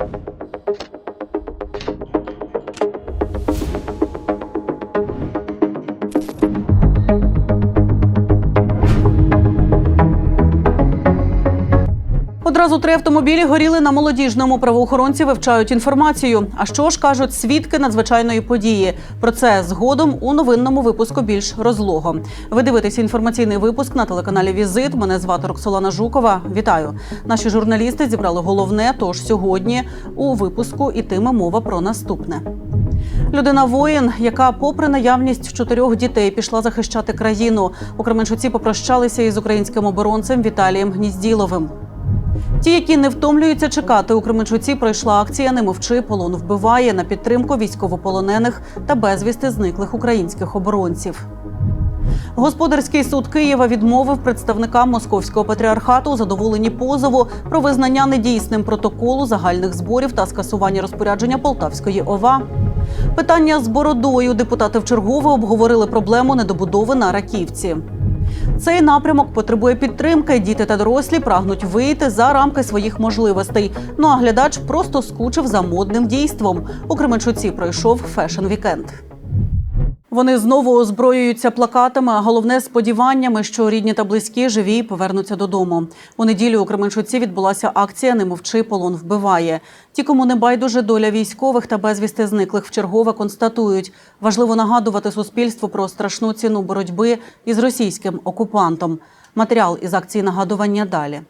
you Одразу три автомобілі горіли на молодіжному. Правоохоронці вивчають інформацію. А що ж кажуть свідки надзвичайної події? Про це згодом у новинному випуску більш розлого. Ви дивитеся інформаційний випуск на телеканалі Візит. Мене звати Роксолана Жукова. Вітаю. Наші журналісти зібрали головне. Тож сьогодні у випуску ітиме мова про наступне. Людина воїн, яка, попри наявність чотирьох дітей, пішла захищати країну. У Кременчуці попрощалися із українським оборонцем Віталієм Гнізділовим. Ті, які не втомлюються чекати у Кременчуці, пройшла акція Не мовчи, полон вбиває на підтримку військовополонених та безвісти зниклих українських оборонців. Господарський суд Києва відмовив представникам московського патріархату у задоволенні позову про визнання недійсним протоколу загальних зборів та скасування розпорядження Полтавської ОВА. Питання з бородою депутати вчергове обговорили проблему недобудови на Раківці. Цей напрямок потребує підтримки. Діти та дорослі прагнуть вийти за рамки своїх можливостей. Ну а глядач просто скучив за модним дійством. У Кременчуці пройшов фешн-вікенд. Вони знову озброюються плакатами, а головне сподіваннями, що рідні та близькі живі повернуться додому. У неділю у Кременчуці відбулася акція Не мовчи, полон вбиває. Ті, кому не байдуже доля військових та безвісти зниклих вчергове констатують, важливо нагадувати суспільству про страшну ціну боротьби із російським окупантом. Матеріал із акції нагадування далі.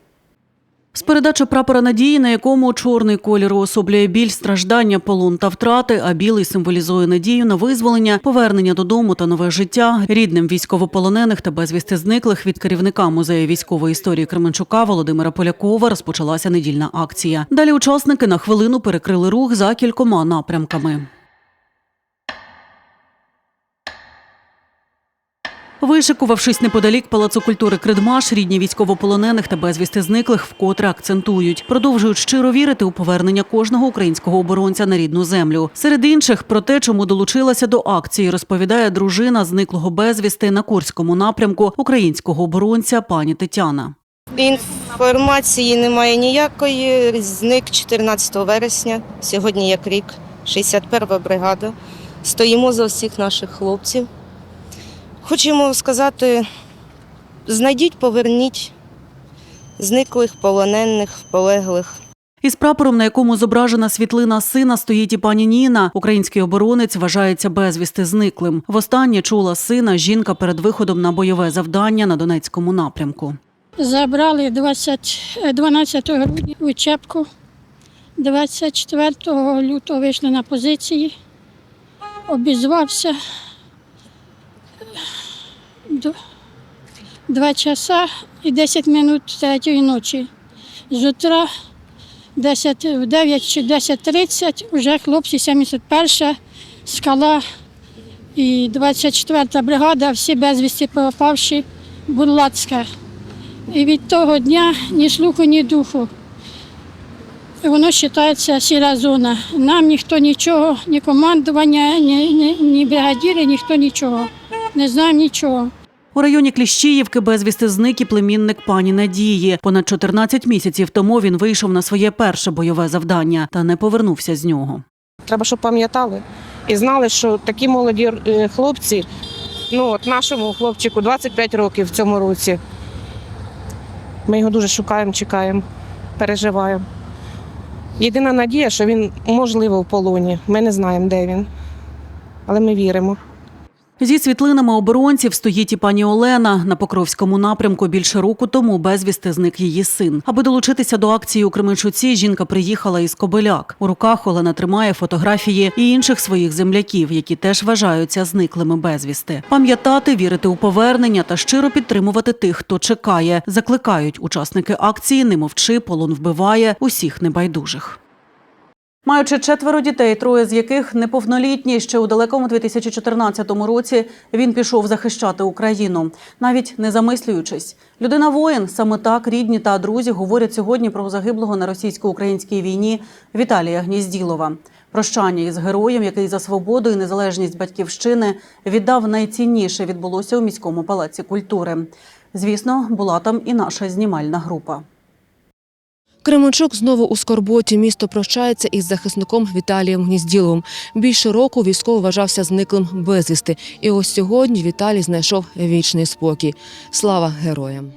З передачі прапора надії, на якому чорний колір уособлює біль, страждання, полон та втрати, а білий символізує надію на визволення, повернення додому та нове життя рідним військовополонених та безвісти зниклих від керівника музею військової історії Кременчука Володимира Полякова розпочалася недільна акція. Далі учасники на хвилину перекрили рух за кількома напрямками. Вишикувавшись неподалік палацу культури Кридмаш, рідні військовополонених та безвісти зниклих вкотре акцентують, продовжують щиро вірити у повернення кожного українського оборонця на рідну землю. Серед інших про те, чому долучилася до акції, розповідає дружина зниклого безвісти на Курському напрямку українського оборонця пані Тетяна. Інформації немає ніякої. Зник 14 вересня. Сьогодні як рік, 61 бригада. Стоїмо за всіх наших хлопців. Хочемо сказати, знайдіть, поверніть зниклих, полонених, полеглих. Із прапором, на якому зображена світлина сина, стоїть і пані Ніна. Український оборонець вважається безвісти зниклим. Востаннє чула сина жінка перед виходом на бойове завдання на Донецькому напрямку. Забрали 20, е, 12 грудня учебку. 24 лютого вийшли на позиції, обізвався. Д- Два часа і 10 минут третьої ночі. З утра 10, в 9 чи 10.30 вже хлопці 71-ша скала і 24-та бригада, всі безвісті пропавші, Бурлацька. І від того дня ні слуху, ні духу. Воно вважається сіра зона. Нам ніхто нічого, ні командування, ні, ні, ні бригадіри, ніхто нічого. Не знає нічого. У районі Кліщіївки безвісти зник і племінник пані Надії. Понад 14 місяців тому він вийшов на своє перше бойове завдання та не повернувся з нього. Треба, щоб пам'ятали і знали, що такі молоді е, хлопці, ну от нашому хлопчику 25 років в цьому році. Ми його дуже шукаємо, чекаємо, переживаємо. Єдина надія, що він можливо в полоні. Ми не знаємо, де він, але ми віримо. Зі світлинами оборонців стоїть і пані Олена. На Покровському напрямку більше року тому безвісти зник її син. Аби долучитися до акції у Кременчуці, жінка приїхала із Кобиляк. У руках Олена тримає фотографії і інших своїх земляків, які теж вважаються зниклими безвісти. Пам'ятати, вірити у повернення та щиро підтримувати тих, хто чекає. Закликають учасники акції Не мовчи, полон вбиває усіх небайдужих. Маючи четверо дітей, троє з яких неповнолітні, ще у далекому 2014 році він пішов захищати Україну, навіть не замислюючись. Людина воїн саме так рідні та друзі говорять сьогодні про загиблого на російсько-українській війні Віталія Гнізділова. Прощання із героєм, який за свободу і незалежність батьківщини віддав найцінніше, відбулося у міському палаці культури. Звісно, була там і наша знімальна група. Кременчук знову у скорботі. Місто прощається із захисником Віталієм Гнізділовим. Більше року військовий вважався зниклим безвісти. І ось сьогодні Віталій знайшов вічний спокій. Слава героям!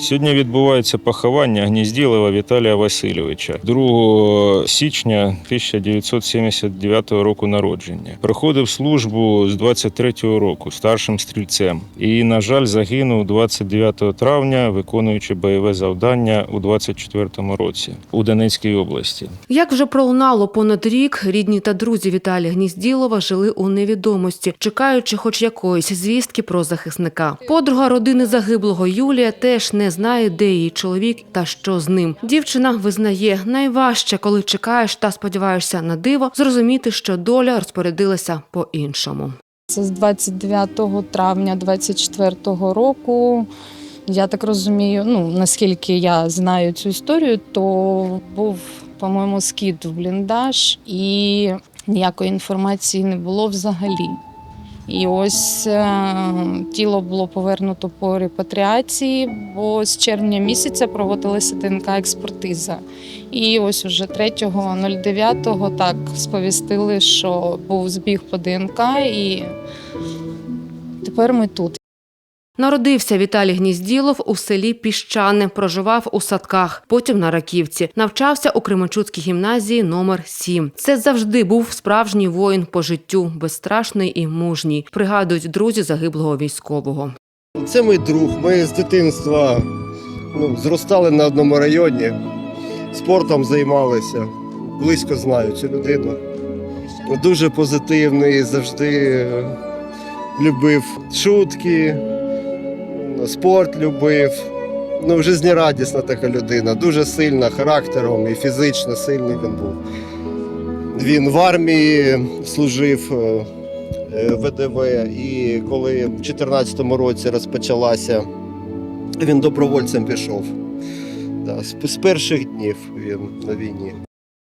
Сьогодні відбувається поховання Гнізділова Віталія Васильовича 2 січня 1979 року народження. Проходив службу з 23-го року старшим стрільцем. І, на жаль, загинув 29 травня, виконуючи бойове завдання у 24-му році у Донецькій області. Як вже пролунало понад рік, рідні та друзі Віталія Гнізділова жили у невідомості, чекаючи хоч якоїсь звістки про захисника. Подруга родини загиблого Юлія теж не знає, де її чоловік та що з ним. Дівчина визнає найважче, коли чекаєш та сподіваєшся на диво, зрозуміти, що доля розпорядилася по-іншому. Це з 29 травня 24 року. Я так розумію, ну наскільки я знаю цю історію, то був, по-моєму, скид в бліндаж, і ніякої інформації не було взагалі. І ось е, тіло було повернуто по репатріації, бо з червня місяця проводилася ДНК-експертиза. І ось уже 3.09 так сповістили, що був збіг по ДНК, і тепер ми тут. Народився Віталій Гнізділов у селі Піщане, проживав у садках, потім на Раківці. Навчався у Кременчуцькій гімназії номер 7. Це завжди був справжній воїн по життю, безстрашний і мужній, пригадують друзі загиблого військового. Це мій друг. Ми з дитинства ну, зростали на одному районі, спортом займалися. Близько знаю цю людину. Дуже позитивний, завжди е, любив шутки, спорт любив. Ну, жизнерадісна така людина, дуже сильна характером і фізично сильний він був. Він в армії служив. е, е, ВДВ, і коли в 2014 році розпочалася, він добровольцем пішов. Да, з перших днів він на війні.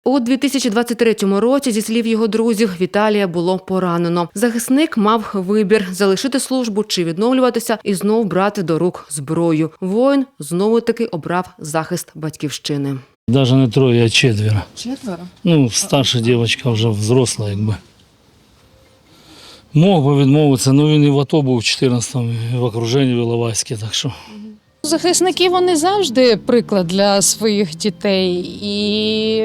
У 2023 році, зі слів його друзів, Віталія було поранено. Захисник мав вибір залишити службу чи відновлюватися і знов брати до рук зброю. Воїн знову таки обрав захист батьківщини. Даже не троє, а четверо. Четверо. Ну, старша дівчинка вже взросла, якби. Мог би відмовитися, але він і в АТО був в 14-му, в окруженні в Іловайське, так що. Захисники вони завжди приклад для своїх дітей, і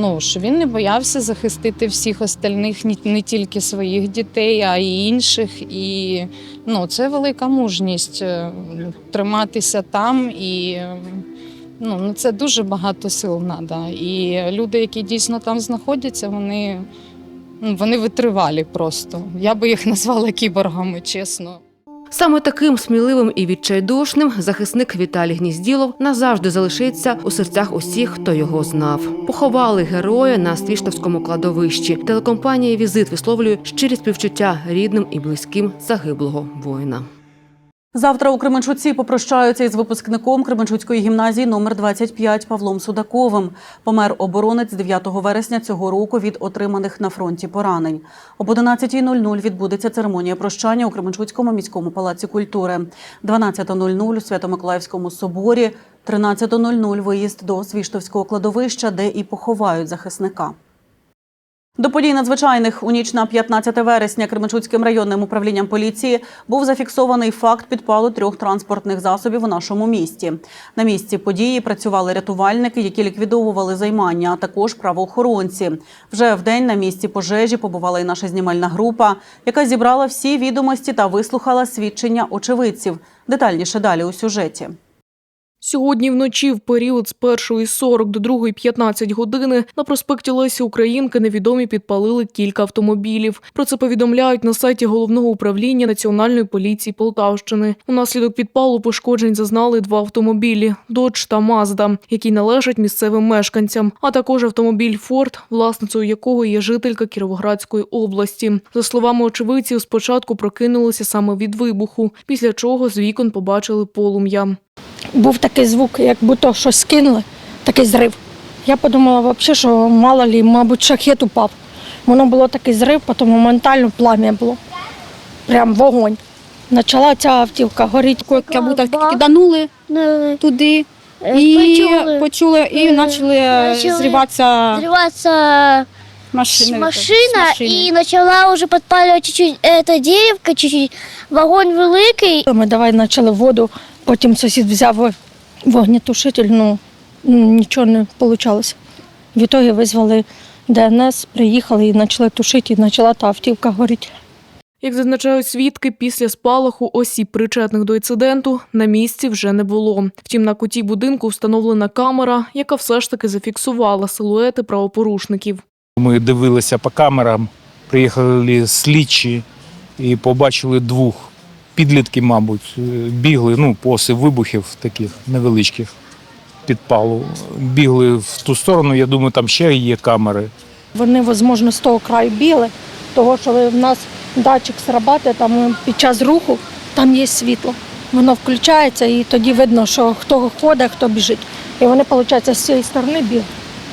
ну, що він не боявся захистити всіх остальних, не тільки своїх дітей, а й інших. І ну, це велика мужність е, триматися там і. Ну, ну, це дуже багато сил треба. І люди, які дійсно там знаходяться, вони, ну, вони витривалі просто. Я би їх назвала кіборгами, чесно. Саме таким сміливим і відчайдушним захисник Віталій Гнізділов назавжди залишиться у серцях усіх, хто його знав. Поховали героя на Свіштовському кладовищі. Телекомпанія Візит висловлює щирі співчуття рідним і близьким загиблого воїна. Завтра у Кременчуці попрощаються із випускником Кременчуцької гімназії номер 25 Павлом Судаковим. Помер оборонець 9 вересня цього року від отриманих на фронті поранень. Об 11.00 відбудеться церемонія прощання у Кременчуцькому міському палаці культури. 12.00 у Свято-Миколаївському соборі. 13.00 виїзд до Свіштовського кладовища, де і поховають захисника. До подій надзвичайних у ніч на 15 вересня Кременчуцьким районним управлінням поліції був зафіксований факт підпалу трьох транспортних засобів у нашому місті. На місці події працювали рятувальники, які ліквідовували займання, а також правоохоронці. Вже в день на місці пожежі побувала і наша знімальна група, яка зібрала всі відомості та вислухала свідчення очевидців. Детальніше далі у сюжеті. Сьогодні вночі в період з 1.40 до 2.15 години на проспекті Лесі Українки невідомі підпалили кілька автомобілів. Про це повідомляють на сайті головного управління Національної поліції Полтавщини. Унаслідок підпалу пошкоджень зазнали два автомобілі Додж та Мазда, які належать місцевим мешканцям, а також автомобіль Форд, власницею якого є жителька Кіровоградської області. За словами очевидців, спочатку прокинулися саме від вибуху, після чого з вікон побачили полум'я. Був такий звук, як будто щось скинули, такий зрив. Я подумала, взагалі, що мало лі, мабуть, шахет упав. Воно було такий зрив, потім моментально плам'я було. Прям вогонь. Почала ця автівка горіти. Як будто киданули туди і Почули. почули, і Е, почали почали зриватися машини. машина машини. и начала уже подпаливать чуть-чуть деревка, чуть-чуть. Вогонь великий. Ми давай почали воду, потім сусід взяв вогнетушитель, ну нічого не вийшло. В ітогі визвали ДНС, приїхали і почали тушити, і почала та автівка горіти. Як зазначають свідки, після спалаху осіб, причетних до інциденту, на місці вже не було. Втім, на куті будинку встановлена камера, яка все ж таки зафіксувала силуети правопорушників. Ми дивилися по камерам, приїхали слідчі і побачили двох підлітків, мабуть, бігли, ну, после вибухів таких невеличких підпалу. Бігли в ту сторону, я думаю, там ще є камери. Вони, можливо, з того краю біли, того, що в нас датчик срабатує, там під час руху там є світло. Воно включається і тоді видно, що хто ходить, хто біжить. І вони, виходить, з цієї сторони бігли,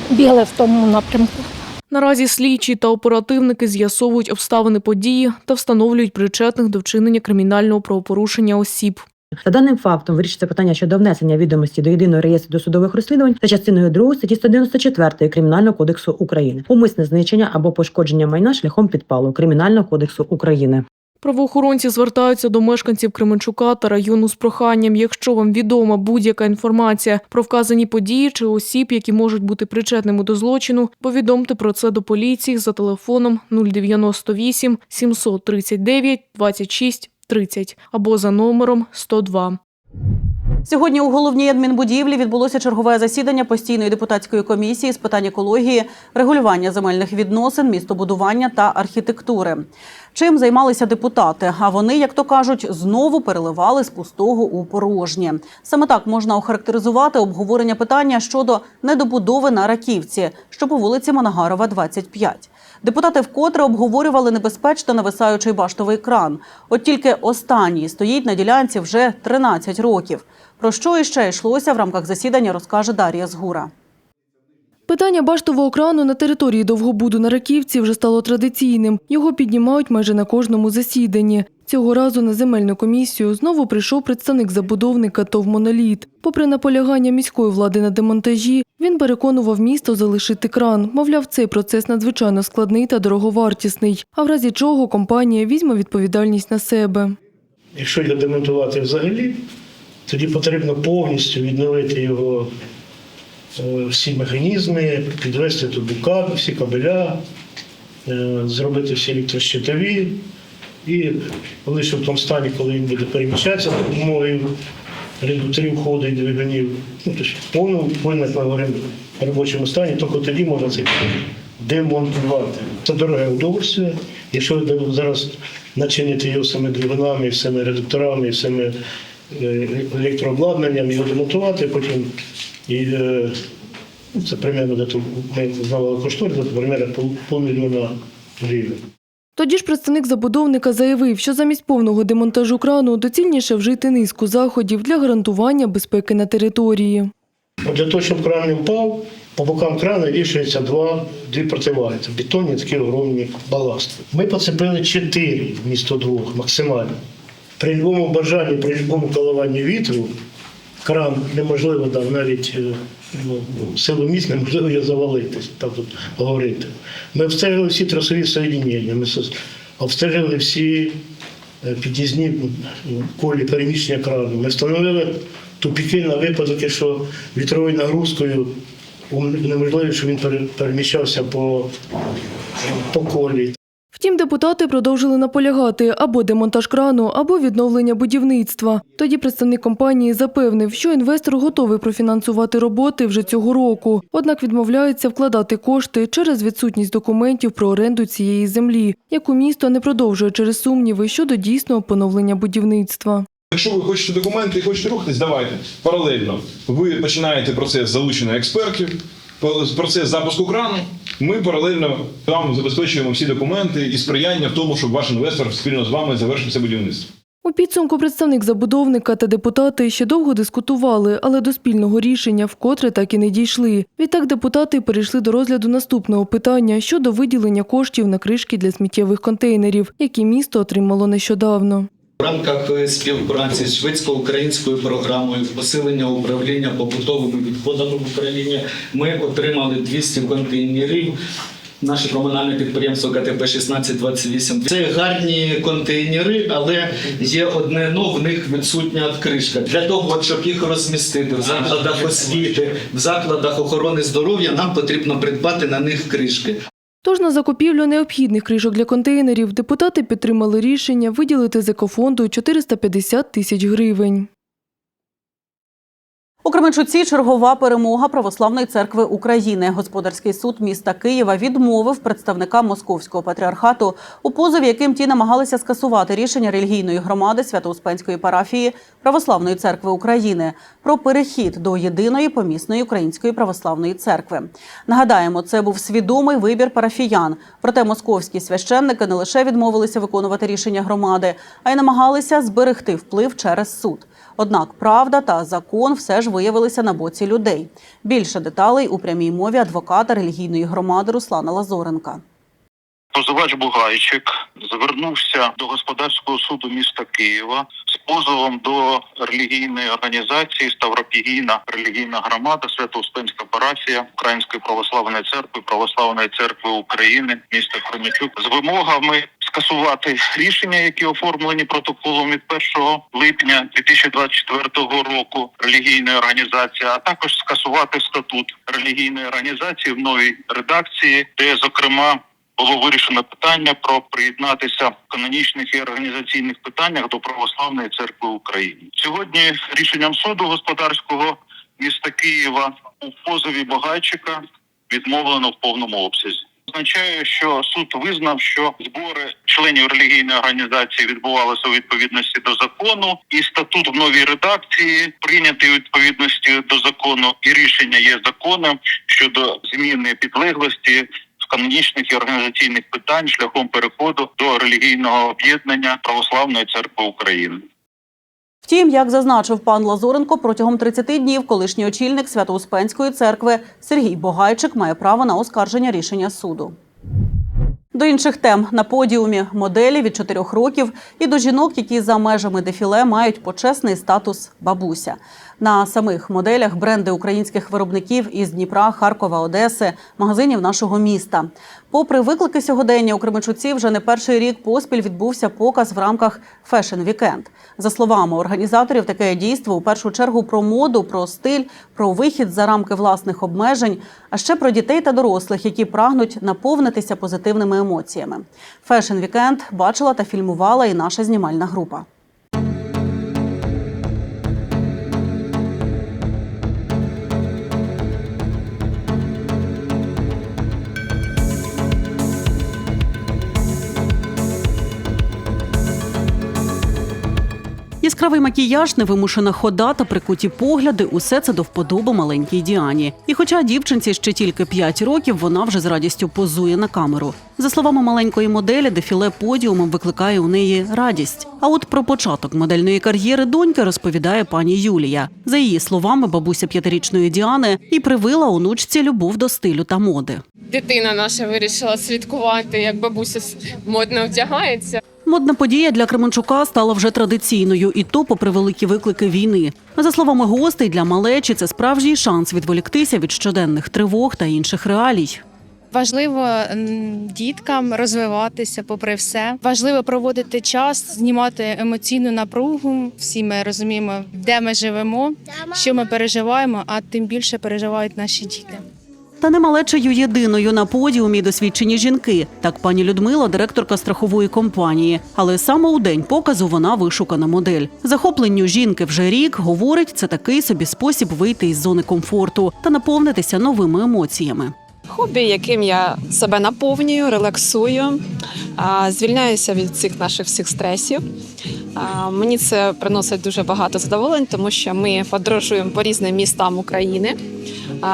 бігли в тому напрямку. Наразі слідчі та оперативники з'ясовують обставини події та встановлюють причетних до вчинення кримінального правопорушення осіб. За даним фактом вирішиться питання щодо внесення відомості до єдиного реєстру досудових розслідувань за частиною 2 статті 194 Кримінального кодексу України, умисне знищення або пошкодження майна шляхом підпалу Кримінального кодексу України. Правоохоронці звертаються до мешканців Кременчука та району з проханням, якщо вам відома будь-яка інформація про вказані події чи осіб, які можуть бути причетними до злочину, повідомте про це до поліції за телефоном 098 739 26 30 або за номером 102. Сьогодні у головній адмінбудівлі відбулося чергове засідання постійної депутатської комісії з питань екології, регулювання земельних відносин, містобудування та архітектури. Чим займалися депутати? А вони, як то кажуть, знову переливали з пустого у порожнє. Саме так можна охарактеризувати обговорення питання щодо недобудови на Раківці, що по вулиці Монагарова, 25. Депутати вкотре обговорювали небезпечно нависаючий баштовий кран. От тільки останній стоїть на ділянці вже 13 років. Про що іще йшлося в рамках засідання, розкаже Дар'я Згура. Питання баштового крану на території Довгобуду на Раківці вже стало традиційним. Його піднімають майже на кожному засіданні. Цього разу на земельну комісію знову прийшов представник забудовника ТОВ «Моноліт». Попри наполягання міської влади на демонтажі, він переконував місто залишити кран. Мовляв, цей процес надзвичайно складний та дороговартісний, а в разі чого компанія візьме відповідальність на себе. Якщо його демонтувати взагалі, тоді потрібно повністю відновити його е, всі механізми, підвести туди всі кабеля, е, зробити всі електрощитові. І лише в тому стані, коли він буде переміщатися за допомогою редукторів ходу і двигунів, ну, тобто повному повинен говоримо в робочому стані, тільки тоді можна це демонтувати. Це дороге удовольствие. Якщо зараз начинити його всіми двигунами, всіми редукторами, всіми е, електрообладнанням, його демонтувати, потім і е, ну, це примерно ми знали кошторис, це примерно півмільйона гривень. Тоді ж представник забудовника заявив, що замість повного демонтажу крану доцільніше вжити низку заходів для гарантування безпеки на території. Для того, щоб кран не впав, по бокам крана вішаються два, дві противаги. Бетонні такі огромні баласти. Ми поцепили чотири вмісто двох максимально. При будь-якому бажанні, при будь-якому коливанні вітру кран неможливо дав навіть е, ну, силу місць неможливо його завалити, так тут говорити. Ми обстежили всі трасові соєдіння, ми обстежили всі е, під'їзні колі переміщення крану. Ми встановили тупіки на випадок, якщо вітровою нагрузкою неможливо, щоб він переміщався по, по колі. Втім, депутати продовжили наполягати або демонтаж крану, або відновлення будівництва. Тоді представник компанії запевнив, що інвестор готовий профінансувати роботи вже цього року, однак відмовляється вкладати кошти через відсутність документів про оренду цієї землі, яку місто не продовжує через сумніви щодо дійсного поновлення будівництва. Якщо ви хочете документи і хочете рухатись, давайте паралельно. Ви починаєте процес залучення експертів, процес запуску крану. Ми паралельно вам забезпечуємо всі документи і сприяння в тому, щоб ваш інвестор спільно з вами завершив це будівництво. У підсумку представник забудовника та депутати ще довго дискутували, але до спільного рішення вкотре так і не дійшли. Відтак депутати перейшли до розгляду наступного питання щодо виділення коштів на кришки для сміттєвих контейнерів, які місто отримало нещодавно. В рамках співпраці з шведсько-українською програмою посилення управління побутовими відходами в Україні ми отримали 200 контейнерів. Наше комунальне підприємство КТП 1628. Це гарні контейнери, але є одне но в них відсутня кришка. Для того, щоб їх розмістити в закладах освіти, в закладах охорони здоров'я, нам потрібно придбати на них кришки. Тож на закупівлю необхідних кришок для контейнерів депутати підтримали рішення виділити з екофонду 450 тисяч гривень. У Кременчуці чергова перемога Православної церкви України. Господарський суд міста Києва відмовив представникам московського патріархату у позові, яким ті намагалися скасувати рішення релігійної громади Свято-Успенської парафії Православної церкви України про перехід до єдиної помісної української православної церкви. Нагадаємо, це був свідомий вибір парафіян. Проте московські священники не лише відмовилися виконувати рішення громади, а й намагалися зберегти вплив через суд. Однак правда та закон все ж виявилися на боці людей. Більше деталей у прямій мові адвоката релігійної громади Руслана Лазоренка. Позивач Бугайчик звернувся до господарського суду міста Києва з позовом до релігійної організації Ставропігійна релігійна громада Свято-Успенська парафія Української православної церкви Православної церкви України міста Кременчук з вимогами скасувати рішення, які оформлені протоколом від 1 липня 2024 року релігійної організації, а також скасувати статут релігійної організації в новій редакції, де зокрема було вирішено питання про приєднатися в канонічних і організаційних питаннях до православної церкви України. Сьогодні рішенням суду господарського міста Києва у позові Багайчика відмовлено в повному обсязі. Означає, що суд визнав, що збори членів релігійної організації відбувалися у відповідності до закону, і статут в новій редакції прийнятий у відповідності до закону, і рішення є законом щодо зміни підлеглості канонічних і організаційних питань шляхом переходу до релігійного об'єднання Православної церкви України. Втім, як зазначив пан Лазуренко, протягом 30 днів колишній очільник Свято-Успенської церкви Сергій Богайчик має право на оскарження рішення суду. До інших тем на подіумі моделі від 4 років і до жінок, які за межами дефіле мають почесний статус бабуся. На самих моделях бренди українських виробників із Дніпра, Харкова, Одеси, магазинів нашого міста. Попри виклики сьогодення, у Кременчуці вже не перший рік поспіль відбувся показ в рамках Fashion Weekend. За словами організаторів, таке дійство у першу чергу про моду, про стиль, про вихід за рамки власних обмежень, а ще про дітей та дорослих, які прагнуть наповнитися позитивними емоціями. Fashion Weekend бачила та фільмувала і наша знімальна група. Яскравий макіяж, невимушена хода та прикуті погляди усе це до вподоби маленькій Діані. І хоча дівчинці ще тільки 5 років, вона вже з радістю позує на камеру. За словами маленької моделі, дефіле подіумом викликає у неї радість. А от про початок модельної кар'єри доньки розповідає пані Юлія. За її словами, бабуся п'ятирічної Діани і привила онучці любов до стилю та моди. Дитина наша вирішила слідкувати, як бабуся модно вдягається. Модна подія для Кременчука стала вже традиційною, і то попри великі виклики війни. За словами гостей, для малечі це справжній шанс відволіктися від щоденних тривог та інших реалій. Важливо діткам розвиватися попри все. Важливо проводити час, знімати емоційну напругу. Всі ми розуміємо, де ми живемо, що ми переживаємо, а тим більше переживають наші діти. Та не малечею єдиною на подіумі досвідчені жінки. Так пані Людмила, директорка страхової компанії. Але саме у день показу вона вишукана модель. Захопленню жінки вже рік говорить, це такий собі спосіб вийти із зони комфорту та наповнитися новими емоціями. Хобі, яким я себе наповнюю, релаксую, звільняюся від цих наших всіх стресів. Мені це приносить дуже багато задоволень, тому що ми подорожуємо по різним містам України.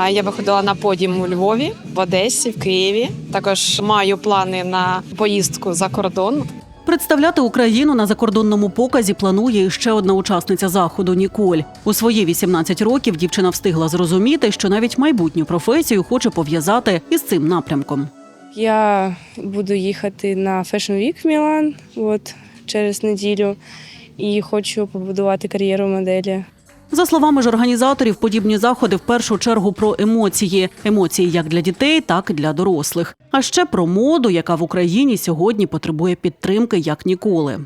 Я виходила на подіум у Львові, в Одесі, в Києві. Також маю плани на поїздку за кордон. Представляти Україну на закордонному показі планує і ще одна учасниця заходу Ніколь. У свої 18 років дівчина встигла зрозуміти, що навіть майбутню професію хоче пов'язати із цим напрямком. Я буду їхати на Fashion Week в Мілан от, через неділю і хочу побудувати кар'єру моделі. За словами ж організаторів, подібні заходи в першу чергу про емоції. Емоції як для дітей, так і для дорослих. А ще про моду, яка в Україні сьогодні потребує підтримки як ніколи.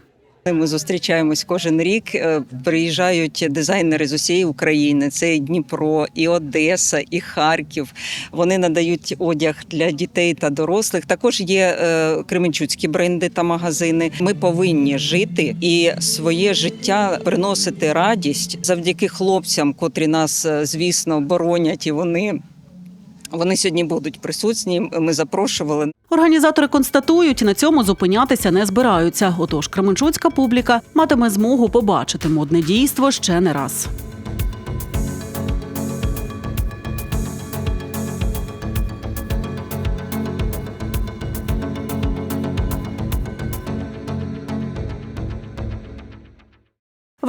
Ми зустрічаємось кожен рік. е, Приїжджають дизайнери з усієї України. Це і Дніпро, і Одеса, і Харків. Вони надають одяг для дітей та дорослих. Також є е, кременчуцькі бренди та магазини. Ми повинні жити і своє життя приносити радість завдяки хлопцям, котрі нас, е, звісно, боронять, і вони. Вони сьогодні будуть присутні. Ми запрошували. Організатори констатують, на цьому зупинятися не збираються. Отож, кременчуцька публіка матиме змогу побачити модне дійство ще не раз.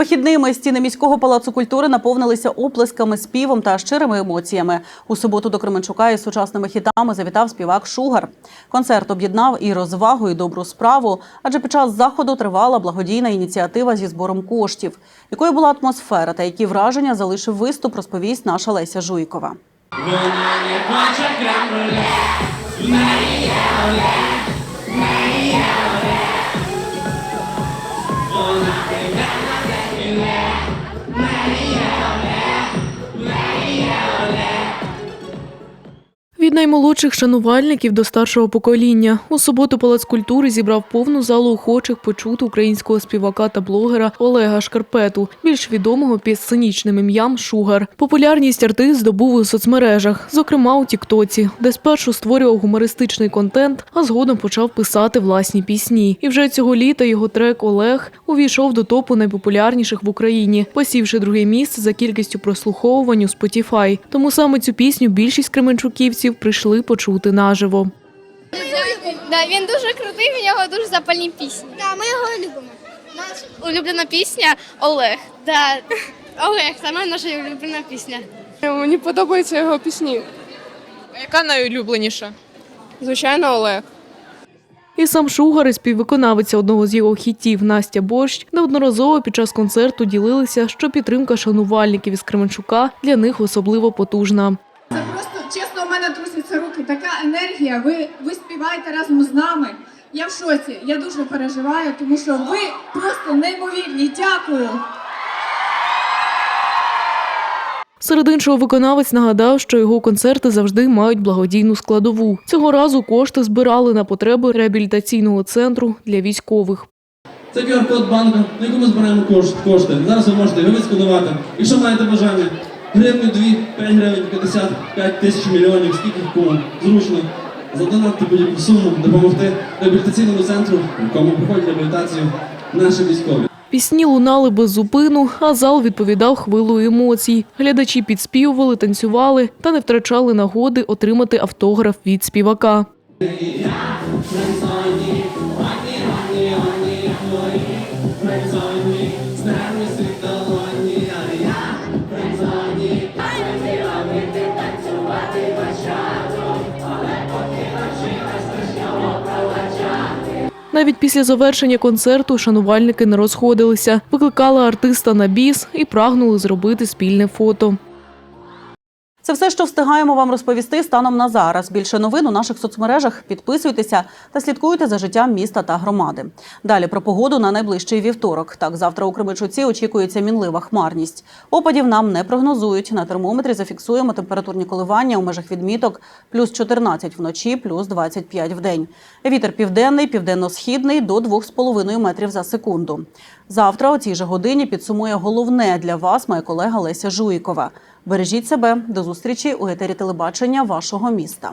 Вихідними стіни міського палацу культури наповнилися оплесками, співом та щирими емоціями. У суботу до Кременчука із сучасними хітами завітав співак Шугар. Концерт об'єднав і розвагу, і добру справу, адже під час заходу тривала благодійна ініціатива зі збором коштів. Якою була атмосфера та які враження залишив виступ, розповість наша Леся Жуйкова. Від наймолодших шанувальників до старшого покоління у суботу палац культури зібрав повну залу охочих почути українського співака та блогера Олега Шкарпету, більш відомого під сценічним ім'ям Шугар. Популярність артист здобув у соцмережах, зокрема у Тіктоці, де спершу створював гумористичний контент, а згодом почав писати власні пісні. І вже цього літа його трек Олег увійшов до топу найпопулярніших в Україні, посівши друге місце за кількістю прослуховувань у Spotify. Тому саме цю пісню більшість кременчуківців прийшли почути наживо. Да, він дуже крутий, в нього дуже запальні пісні. Да, ми його любимо. Наша улюблена пісня Олег. Да. Олег, саме наша улюблена пісня. Мені подобаються його пісні. А яка найулюбленіша? Звичайно, Олег. І сам Шугар, і співвиконавиця одного з його хітів Настя Борщ, неодноразово під час концерту ділилися, що підтримка шанувальників із Кременчука для них особливо потужна. Це просто чесно, мене трусяться руки. Така енергія. Ви, ви співаєте разом з нами. Я в шоці. Я дуже переживаю, тому що ви просто неймовірні. Дякую. Серед іншого виконавець нагадав, що його концерти завжди мають благодійну складову. Цього разу кошти збирали на потреби реабілітаційного центру для військових. Це QR-код банку, на якому збираємо кош- кошти. Зараз ви можете його відсканувати. Якщо маєте бажання, гривню, дві, 5 гривень, 50, 5 тисяч мільйонів, скільки кому зручно, задонати будь-яку суму, допомогти реабілітаційному центру, в якому проходять реабілітацію наші військові. Пісні лунали без зупину, а зал відповідав хвилою емоцій. Глядачі підспівували, танцювали та не втрачали нагоди отримати автограф від співака. Навіть після завершення концерту шанувальники не розходилися, викликали артиста на біс і прагнули зробити спільне фото. Це все, що встигаємо вам розповісти станом на зараз. Більше новин у наших соцмережах. Підписуйтеся та слідкуйте за життям міста та громади. Далі про погоду на найближчий вівторок. Так, завтра у Кременчуці очікується мінлива хмарність. Опадів нам не прогнозують. На термометрі зафіксуємо температурні коливання у межах відміток плюс 14 вночі, плюс 25 в день. Вітер південний, південно-східний до 2,5 метрів за секунду. Завтра о цій же годині підсумує головне для вас моя колега Леся Жуїкова. Бережіть себе до зустрічі у етері телебачення вашого міста.